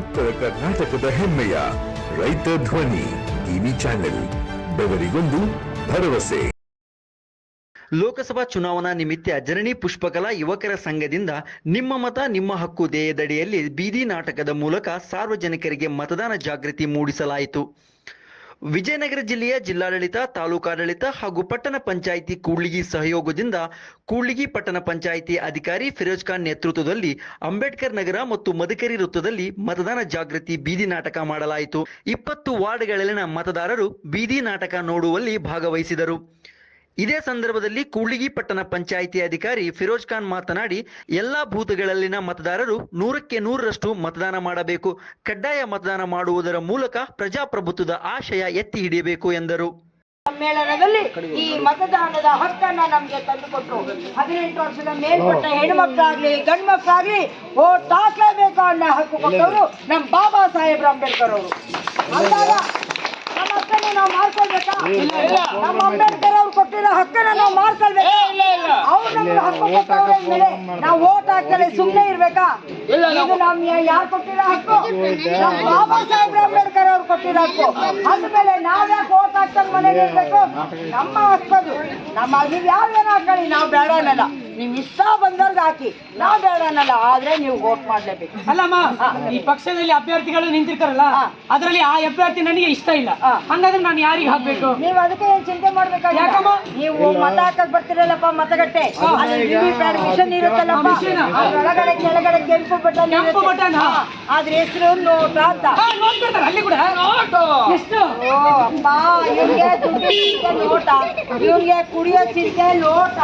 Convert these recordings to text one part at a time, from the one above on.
ಉತ್ತರ ಕರ್ನಾಟಕದ ಹೆಮ್ಮೆಯ ರೈತ ಧ್ವನಿ ಟಿವಿ ಚಾನೆಲ್, ಬೆವರಿಗೊಂದು ಭರವಸೆ. ಲೋಕಸಭಾ ಚುನಾವಣಾ ನಿಮಿತ್ತ ಜನನಿ ಪುಷ್ಪಕಲಾ ಯುವಕರ ಸಂಘದಿಂದ ನಿಮ್ಮ ಮತ, ನಿಮ್ಮ ಹಕ್ಕು ಧ್ಯೇಯದಡಿಯಲ್ಲಿ ಬೀದಿ ನಾಟಕದ ಮೂಲಕ ಸಾರ್ವಜನಿಕರಿಗೆ ಮತದಾನ ಜಾಗೃತಿ ಮೂಡಿಸಲಾಯಿತು. ವಿಜಯನಗರ ಜಿಲ್ಲೆಯ ಜಿಲ್ಲಾಡಳಿತ, ತಾಲೂಕಾಡಳಿತ ಹಾಗೂ ಪಟ್ಟಣ ಪಂಚಾಯಿತಿ ಕೂಡ್ಲಿಗಿ ಸಹಯೋಗದಿಂದ ಕೂಡ್ಲಿಗಿ ಪಟ್ಟಣ ಪಂಚಾಯಿತಿ ಅಧಿಕಾರಿ ಫಿರೋಜ್ ಖಾನ್ ನೇತೃತ್ವದಲ್ಲಿ ಅಂಬೇಡ್ಕರ್ ನಗರ ಮತ್ತು ಮದಕರಿ ವೃತ್ತದಲ್ಲಿ ಮತದಾನ ಜಾಗೃತಿ ಬೀದಿ ನಾಟಕ ಮಾಡಲಾಯಿತು. ಇಪ್ಪತ್ತು ವಾರ್ಡ್ಗಳಲ್ಲಿನ ಮತದಾರರು ಬೀದಿ ನಾಟಕ ನೋಡುವಲ್ಲಿ ಭಾಗವಹಿಸಿದರು. ಇದೇ ಸಂದರ್ಭದಲ್ಲಿ ಕೂಡ್ಲಿಗಿ ಪಟ್ಟಣ ಪಂಚಾಯಿತಿ ಅಧಿಕಾರಿ ಫಿರೋಜ್ ಖಾನ್ ಮಾತನಾಡಿ, ಎಲ್ಲಾ ಬೂತ್ಗಳಲ್ಲಿನ ಮತದಾರರು ನೂರಕ್ಕೆ ನೂರರಷ್ಟು ಮತದಾನ ಮಾಡಬೇಕು. ಕಡ್ಡಾಯ ಮತದಾನ ಮಾಡುವುದರ ಮೂಲಕ ಪ್ರಜಾಪ್ರಭುತ್ವದ ಆಶಯ ಎತ್ತಿ ಹಿಡಿಯಬೇಕು ಎಂದರು. ಸಮ್ಮೇಳನದಲ್ಲಿ ಈ ಮತದಾನದ ಹಕ್ಕನ್ನ ನಮ್ಗೆ ತಂದುಕೊಟ್ರು. ಹದಿನೆಂಟು ವರ್ಷದ ಮೇಲ್ಪಟ್ಟ ಹೆಣ್ಮಕ್ಳಾಗ್ಲಿ ಗಂಡ್ ಮಕ್ಳಾಗ್ಲಿ ಓಟ್ ಹಾಕ್ಲೇಬೇಕು ಅನ್ನೋ ಹಕ್ಕು ಕೊಟ್ಟವರು ನಮ್ ಬಾಬಾ ಸಾಹೇಬ್ ಅಂಬೇಡ್ಕರ್ ಅವರು. ನಮ್ಮ ಹಕ್ಕನ್ನ ನಾವು ಮಾಡ್ಕೊಳ್ಬೇಕಾ? ನಮ್ಮ ಅಂಬೇಡ್ಕರ್ ಅವ್ರು ಕೊಟ್ಟಿರೋ ಹಕ್ಕನ್ನ ನಾವು ಮಾಡ್ಕೊಳ್ಬೇಕಾ? ಅವ್ರು ನಮ್ಗೆ ಹಕ್ಕು ಕೊಟ್ಟವ್ರ ಮೇಲೆ ನಾವು ಓಟ್ ಹಾಕ್ತಾರೆ ಸುಮ್ನೆ ಇರ್ಬೇಕಾ? ಇದು ನಮ್ ಯಾರು ಕೊಟ್ಟಿರೋ ಹಕ್ಕು? ನಮ್ ಬಾಬಾ ಸಾಹೇಬ್ ಅಂಬೇಡ್ಕರ್ ಅವ್ರು ಕೊಟ್ಟಿರೋ ಹಕ್ಕು. ಅಂದ್ಮೇಲೆ ನಾವ್ಯಾಕೆ ಓಟ್ ಹಾಕ್ತಾರೆ ಮನೇಲಿ ಇರ್ಬೇಕು? ನಮ್ಮ ಹಕ್ಕದು ನಮ್ಮ ನೀವ್ ಯಾವ್ದೇನು ಹಾಕೊಳ್ಳಿ ನಾವು ಬೇಡ ಅನ್ನಲ್ಲ ನಿಮ್ ಇಷ್ಟ ಬಂದವ್ರಿಗೆ ಹಾಕಿ. ನಾವ್ ಬೇಡ ಅನ್ನಲ್ಲ ಆದ್ರೆ ನೀವು ವೋಟ್ ಮಾಡ್ಲೇಬೇಕು. ಅಲ್ಲಮ್ಮ ಈ ಪಕ್ಷದಲ್ಲಿ ಅಭ್ಯರ್ಥಿಗಳು ನಿಂತಿರ್ತಾರಲ್ಲ. ಅದರಲ್ಲಿ ಆ ಅಭ್ಯರ್ಥಿ ನನಗೆ ಇಷ್ಟ ಇಲ್ಲ. ಹಂಗಾದ್ರೆ ನಾನು ಯಾರಿಗೆ ಹಾಕ್ಬೇಕು? ನೀವ್ ಅದಕ್ಕೆ ಏನ್ ಚಿಂತೆ ಮಾಡ್ಬೇಕಾಗಿಲ್ಲ? ಯಾಕಮ್ಮ? ನೀವು ಮತ ಹಾಕಕ್ ಬರ್ತಿರಲ್ಲಪ್ಪ ಮತಗಟ್ಟೆ. ಅಲ್ಲಿ ವಿವಿ ಪ್ಯಾಡ್ ಮಿಷನ್ ಇರುತ್ತಲ್ಲಪ್ಪ. ಆ ಮಿಷನ್. ಅದ್ರೊಳಗಡೆ ಕೆಳಗಡೆ ಕೆಂಪು ಬಟನ್ ಕೆಂಪು ಬಟನ್, ಆದ್ರೆ ಅದ್ರ ಹೆಸರು ನೋಟ ಅಂತ. ಹಾ, ಅಲ್ಲಿ ಕೂಡ. ಎಷ್ಟು? ಓ ಅಪ್ಪ ಇವ್ರಿಗೆ ದುಡ್ಡು ನೋಟ. ಇವ್ರಿಗೆ ಕುಡಿಯೋ ಚಿಂತೆ ಲೋಟ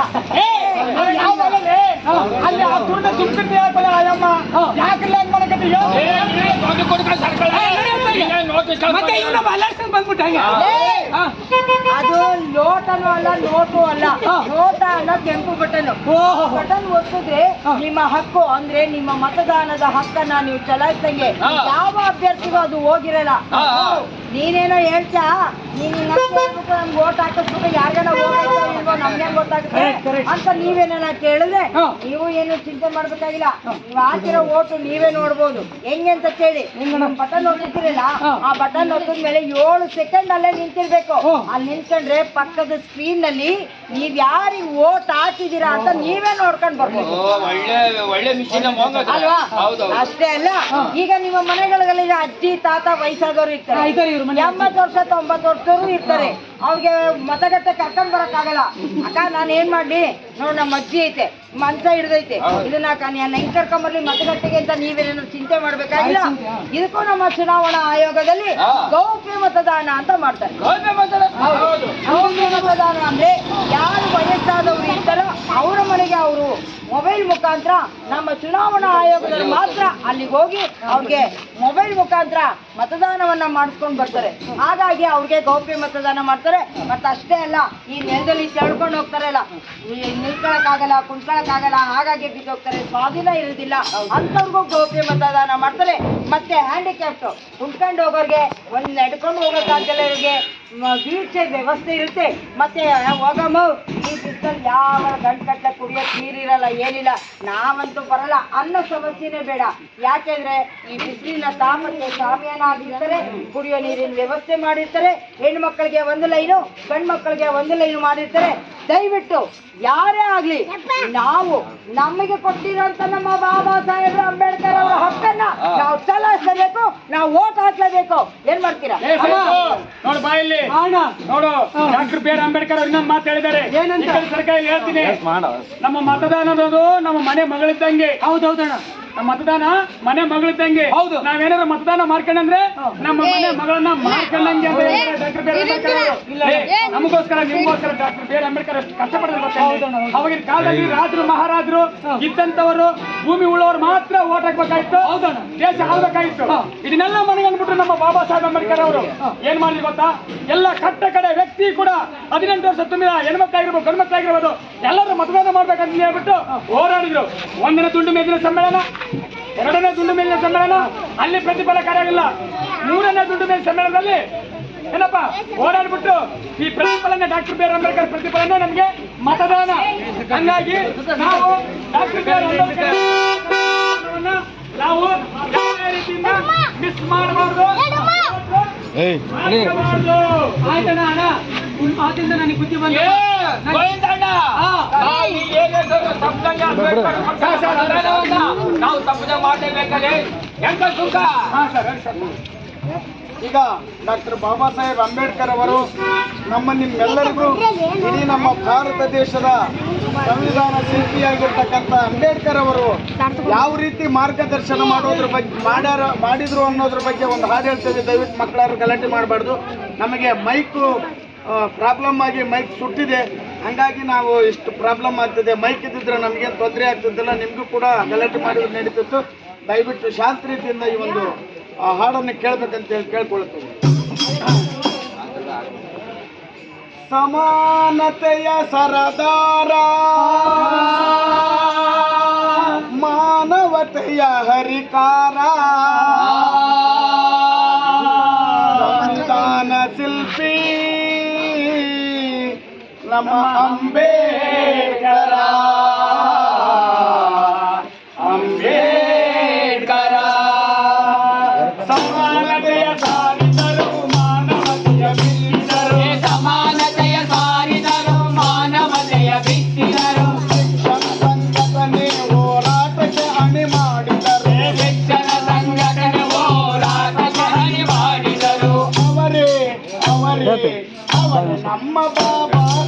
ಅಲ್ಲಿ ಆ ದುಡ್ಡು ತುಂಬಿಟ್ಟು ಹೇಳ್ಕೊಳ್ಳಿ ಆಯಮ್ಮ ಯಾಕಲ್ಲ ಹಂಗ್ ಮಾಡಕತ್ತಿ? ಮತ್ತೆ ಇವ್ನ ಬಲಾರ್ಸ್ಕೊಂಡ್ ಬಂದ್ಬಿಟ್ಟ ಹಂಗೆ ಹಾ. ಅದು ಲೋಟನು ಅಲ್ಲ ನೋಟು ಅಲ್ಲ ಲೋಟ ಅಲ್ಲ ಕೆಂಪು ಬಟನ್. ಬಟನ್ ಒತ್ತಿದ್ರೆ ನಿಮ್ಮ ಹಕ್ಕು ಅಂದ್ರೆ ನಿಮ್ಮ ಮತದಾನದ ಹಕ್ಕನ್ನ ನೀವು ಚಲಾಯಿಸಂಗೆ ಯಾವ ಅಭ್ಯರ್ಥಿಗೂ ಅದು ಹೋಗಿರಲ್ಲ ನೀನೇನೋ ಹೇಳ್ತಾ ನಮ್ಗೆ ಓಟ್ ಹಾಕಿಸ್ಬಿಟ್ಟು ಯಾರಿಗಾನ ಹೋಗೋ ನಮ್ಗೆ ಗೊತ್ತಾಗುತ್ತೆ. ಅಂತ ನೀವೇನ ಕೇಳಿದ್ರೆ ನೀವು ಏನು ಚಿಂತೆ ಮಾಡ್ಬೇಕಾಗಿಲ್ಲ. ನೀವು ಹಾಕಿರೋ ಓಟು ನೀವೇ ನೋಡ್ಬೋದು. ಹೆಂಗೆ ಅಂತ ಕೇಳಿ. ನಿಮ್ ಬಟನ್ ಒತ್ತಿರ್ತೀರಲ್ಲ ಆ ಬಟನ್ ಒತ್ತಿದ ಮೇಲೆ ಏಳು ಸೆಕೆಂಡ್ ಅಲ್ಲೇ ನಿಂತಿರ್ಬೇಕು. ಅಲ್ಲಿ ನಿಂತ್ಕೊಂಡ್ರೆ ಪಕ್ಕದ ಸ್ಕ್ರೀನ್ನಲ್ಲಿ ನೀವ್ ಯಾರಿಗೆ ಓಟ್ ಹಾಕಿದೀರಾ ಅಂತ ನೀವೇ ನೋಡ್ಕೊಂಡ್ ಬರ್ಬೋದು ಒಳ್ಳೆ ಒಳ್ಳೆ ಮಿಷಿನ್ ಅಲ್ವಾ? ಹೌದು ಅಷ್ಟೇ ಅಲ್ಲ ಈಗ ನಿಮ್ಮ ಮನೆಗಳಲ್ಲಿ ಅಜ್ಜಿ ತಾತ ವಯಸ್ಸಾದವರು ಇರ್ತಾರೆ. ಎಂಬತ್ತು ವರ್ಷ ತೊಂಬತ್ತು ವರ್ಷದವರು ಇರ್ತಾರೆ. ಅವ್ರಿಗೆ ಮತಗಟ್ಟೆ ಕರ್ಕೊಂಡ್ ಆಗಲ್ಲ ಅಕ್ಕ ನಾನು ಏನ್ ಮಾಡ್ಲಿ? ನೋಡ್ ನಮ್ಮ ಅಜ್ಜಿ ಐತೆ. ಮಂಚ ಹಿಡ್ದೈತೆ. ಇದನ್ನ ಅಕ್ಕ ನಾನು ಹೆಂಗ್ ಕರ್ಕೊಂಡ್ ಬರ್ಲಿ ಮತಗಟ್ಟೆಗೆ ಅಂತ ನೀವೇನೇನು ಚಿಂತೆ ಮಾಡ್ಬೇಕಾಗಿಲ್ಲ. ಇದಕ್ಕೂ ನಮ್ಮ ಚುನಾವಣಾ ಆಯೋಗದಲ್ಲಿ ಗೌಪ್ಯ ಮತದಾನ ಅಂತ ಮಾಡ್ತಾರೆ. ಗೌಪ್ಯ ಮತದಾನ ಅಂದ್ರೆ ಯಾರು ವಯಸ್ಸಾದವ್ರು ಇರ್ತಾರೋ ಮೊಬೈಲ್ ಮುಖಾಂತರ ನಮ್ಮ ಚುನಾವಣಾ ಆಯೋಗದಲ್ಲಿ ಮಾತ್ರ ಅಲ್ಲಿಗೆ ಹೋಗಿ ಅವ್ರಿಗೆ ಮೊಬೈಲ್ ಮುಖಾಂತರ ಮತದಾನವನ್ನ ಮಾಡಿಸ್ಕೊಂಡು ಬರ್ತಾರೆ. ಹಾಗಾಗಿ ಅವ್ರಿಗೆ ಗೌಪ್ಯ ಮತದಾನ ಮಾಡ್ತಾರೆ. ಮತ್ತೆ ಅಷ್ಟೇ ಅಲ್ಲ, ಈ ನೆಲದಲ್ಲಿ ತೆಳ್ಕೊಂಡು ಹೋಗ್ತಾರಲ್ಲ ನಿಲ್ಕೊಳಕ್ಕಾಗಲ್ಲ ಕುಣ್ಕೊಳಕ್ಕಾಗಲ್ಲ ಹಾಗಾಗಿ ಬಿದ್ದೋಗ್ತಾರೆ. ಸ್ವಾಧೀನ ಇರೋದಿಲ್ಲ. ಅಂಥವ್ರಿಗೂ ಗೌಪ್ಯ ಮತದಾನ ಮಾಡ್ತಾರೆ. ಮತ್ತೆ ಹ್ಯಾಂಡಿಕ್ಯಾಪ್ಟ್ ಕುಂಟ್ಕೊಂಡು ಹೋಗೋರಿಗೆ, ಒಂದು ನಡ್ಕೊಂಡು ಹೋಗೋಕ್ಕಾಗಲ್ಲವ್ರಿಗೆ ವೀಲ್ ಚೇರ್ ವ್ಯವಸ್ಥೆ ಇರುತ್ತೆ. ಮತ್ತೆ ಹೋಗಮ್ಮ, ಈ ಸಿಸ್ಟಲ್ ಯಾವ ಗಂಟು ಕುಡಿಯೋಕೆ ನೀರಿರಲ್ಲ ಏನಿಲ್ಲ. ನಾವಂತೂ ಬರಲ್ಲ. ಅನ್ನೋ ಸಮಸ್ಯೆನೇ ಬೇಡ. ಯಾಕೆಂದ್ರೆ ಈ ಬಿಸಿಲಿನ ತಾಪಕ್ಕೆ ಸಾಮ್ಯನಾಗಿರ್ತಾರೆ ಕುಡಿಯೋ ನೀರಿನ ವ್ಯವಸ್ಥೆ ಮಾಡಿರ್ತಾರೆ ಹೆಣ್ಮಕ್ಳಿಗೆ ಮಕ್ಕಳಿಗೆ ಒಂದು ಲೈನು ಗಂಡು ಮಕ್ಕಳಿಗೆ ಒಂದು ಲೈನು ಮಾಡಿರ್ತಾರೆ. ದಯವಿಟ್ಟು ಯಾರೇ ಆಗ್ಲಿ ನಾವು ನಮಗೆ ಕೊಟ್ಟಿರುವಂತ ನಮ್ಮ ಬಾಬಾ ಸಾಹೇಬ್ ಅಂಬೇಡ್ಕರ್ ಅವರ ಹಕ್ಕನ್ನ ನಾವು ಚಲಾಯಿಸಬೇಕು ನಾವು ಓಟ್ ಹಾಕ್ಲೇಬೇಕು. ಏನ್ ಮಾಡ್ತೀರಾ? ನೋಡು ಬಾಯಲ್ಲಿ. ನೋಡು ಡಾಕ್ಟರ್ ಬಿ ಆರ್ ಅಂಬೇಡ್ಕರ್ ಅವ್ರು ಇನ್ನೊಂದು ಮಾತಾಡಿದ್ದಾರೆ ಸರ್ಕಾರ ಹೇಳ್ತೀನಿ. ನಮ್ಮ ಮತದಾನ ಅನ್ನೋದು ನಮ್ಮ ಮನೆ ಮಗಳಿದ್ದಂಗೆ. ಹೌದೌದಣ್ಣ. ಮತದಾನ ಮನೆ ಮಗಳ ತಂಗಿ ಹೌದು. ನಾವೇನಾದ್ರು ಮತದಾನ ಮಾಡ್ಕೊಂಡ್ರೆ ನಮ್ಮ ಮನೆ ಮಗಳನ್ನ ಮಾಡ್ಕೊಂಡಂಗೆ ಅಂತ ಡಾಕ್ಟರ್ ನಮಗೋಸ್ಕರ ನಿಮ್ಗೋಸ್ಕರ ಡಾಕ್ಟರ್ ಬಿ ಆರ್ ಅಂಬೇಡ್ಕರ್ ಕಷ್ಟಪಡೋದು ಗೊತ್ತೇನ್ರಿ? ಅವಾಗಿನ ಕಾಲದಲ್ಲಿ ರಾಜರು ಮಹಾರಾಜರು ಇದ್ದಂತವರು ಭೂಮಿ ಉಳ್ಳವರು ಮಾತ್ರ ಓಟ್ ಹೌದಣ್ಣ ದೇಶ ಆಗ್ಬೇಕಾಯ್ತು ಇದನ್ನೆಲ್ಲ ಮನೆಗಂದ್ಬಿಟ್ರು ನಮ್ಮ ಬಾಬಾ ಸಾಹೇಬ್ ಅಂಬೇಡ್ಕರ್ ಅವರು ಏನ್ ಮಾಡಿದ್ರು ಗೊತ್ತಾ? ಎಲ್ಲ ಕಟ್ಟ ಕಡೆ ವ್ಯಕ್ತಿ ಕೂಡ ಹದಿನೆಂಟು ವರ್ಷ ತುಂಬಿದ ಹೆಣ್ಮಕ್ಳಾಗಿರ್ಬೋದು ಗಂಡು ಮಕ್ಕಳಾಗಿರ್ಬೋದು ಎಲ್ಲರೂ ಮತದಾನ ಮಾಡ್ಬೇಕಂತ ಹೇಳ್ಬಿಟ್ಟು ಹೋರಾಡಿದ್ರು. ಒಂದಿನ ತುಂಡು ಮೇದಿನ ಸಮ್ಮೇಳನ ಎರಡನೇ ದುಂಡು ಮೇಲಿನ ಸಮ್ಮೇಳನ ಅಲ್ಲಿ ಪ್ರತಿಫಲ ಆಗಿಲ್ಲ ಮೂರನೇ ದುಂಡು ಮೇಲಿನ ಸಮ್ಮೇಳನದಲ್ಲಿ ಏನಪ್ಪ ಓಡಾಡ್ಬಿಟ್ಟು ಈ ಪ್ರತಿಫಲನ ಡಾಕ್ಟರ್ ಬಿ ಆರ್ ಅಂಬೇಡ್ಕರ್ ಪ್ರತಿಫಲನ ನಮ್ಗೆ ಮತದಾನ. ಹಂಗಾಗಿ ನಾವು ಡಾಕ್ಟರ್ ಬಿ ಆರ್ ಅಂಬೇಡ್ಕರ್ ನಾವು ಯಾವುದೇ ರೀತಿಯಿಂದ ಮಿಸ್ ಮಾಡಬಾರ್ದು. ಆಯ್ತಣ್ಣ ಅಣ್ಣ. ಮಾತಿಂದ ನನಗೆ ಬುದ್ಧಿ ಬಂದ ಗೋವಿಂದಣ್ಣ. ನಾವು ತಪ್ಪದೆ ಮಾಡಲೇಬೇಕಲ್ಲಿ ಎಂತ ಸುಖ? ಈಗ ಡಾಕ್ಟರ್ ಬಾಬಾ ಸಾಹೇಬ್ ಅಂಬೇಡ್ಕರ್ ಅವರು ನಮ್ಮ ನಿಮ್ಮೆಲ್ಲರಿಗೂ ಇಡೀ ನಮ್ಮ ಭಾರತ ದೇಶದ ಸಂವಿಧಾನ ಶಿಲ್ಪಿಯಾಗಿರ್ತಕ್ಕಂಥ ಅಂಬೇಡ್ಕರ್ ಅವರು ಯಾವ ರೀತಿ ಮಾರ್ಗದರ್ಶನ ಮಾಡೋದ್ರ ಬಗ್ಗೆ ಮಾಡ್ಯಾರ ಮಾಡಿದ್ರು ಅನ್ನೋದ್ರ ಬಗ್ಗೆ ಒಂದು ಹಾಡು ಹೇಳ್ತೇವೆ. ದಯವಿಟ್ಟು ಮಕ್ಕಳಾರು ಗಲಾಟೆ ಮಾಡಬಾರ್ದು. ನಮಗೆ ಮೈಕು ಪ್ರಾಬ್ಲಮ್ ಆಗಿ ಮೈಕ್ ಸುಟ್ಟಿದೆ. ಹಂಗಾಗಿ ನಾವು ಇಷ್ಟು ಪ್ರಾಬ್ಲಮ್ ಆಗ್ತದೆ. ಮೈಕ್ ಇದ್ದಿದ್ರೆ ನಮಗೇನು ತೊಂದರೆ ಆಗ್ತಿದ್ದಿಲ್ಲ. ನಿಮಗೂ ಕೂಡ ಗಲಾಟೆ ಮಾಡಿದ್ರೆ ನಡೀತಿತ್ತು. ದಯವಿಟ್ಟು ಶಾಂತ ರೀತಿಯಿಂದ ಈ ಒಂದು ಹಾಡನ್ನು ಕೇಳ್ಬೇಕಂತ ಹೇಳಿ ಕೇಳ್ಕೊಳ್ತೇವೆ. ಸಮಾನತೆಯ ಸರದಾರ, ಮಾನವತೆಯ ಹರಿಕಾರ ಸಂವಿಧಾನ ಶಿಲ್ಪಿ ನಮ್ಮ ಅಂಬೇಡ್ಕರ. ಅಂಬೇಡ್ಕರ. ಸಮಾನತೆಯ ಸಾರಿದರು ಮಾನವತೆಯ ಬೀರಿದರು ಸಮಾನತೆಯ ಸಾರಿದರು ಮಾನವತೆಯ ಬಿತ್ತಿದರು. ಶಿಕ್ಷಣ ಸಂಘಟನೆ ಹೋರಾಟಕ್ಕೆ ಅಣಿ ಮಾಡಿದರು. ಶಿಕ್ಷಣ ಸಂಘಟನೆ ಹೋರಾಟಕ್ಕೆ ಹಣಿ ಮಾಡಿದರು. ಅವರೇ ಅವರೇ ಅವರೇ ನಮ್ಮ Baba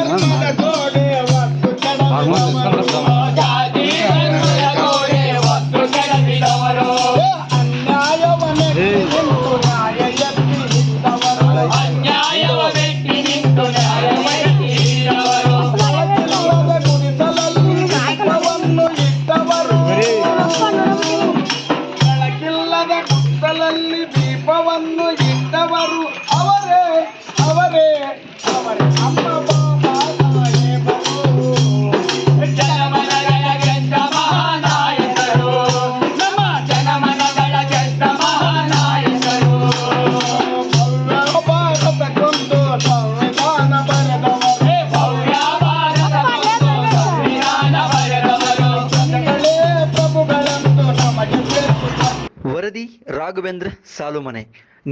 Raghavendra Salumane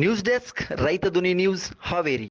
news desk Raitha Dhwani news Haveri.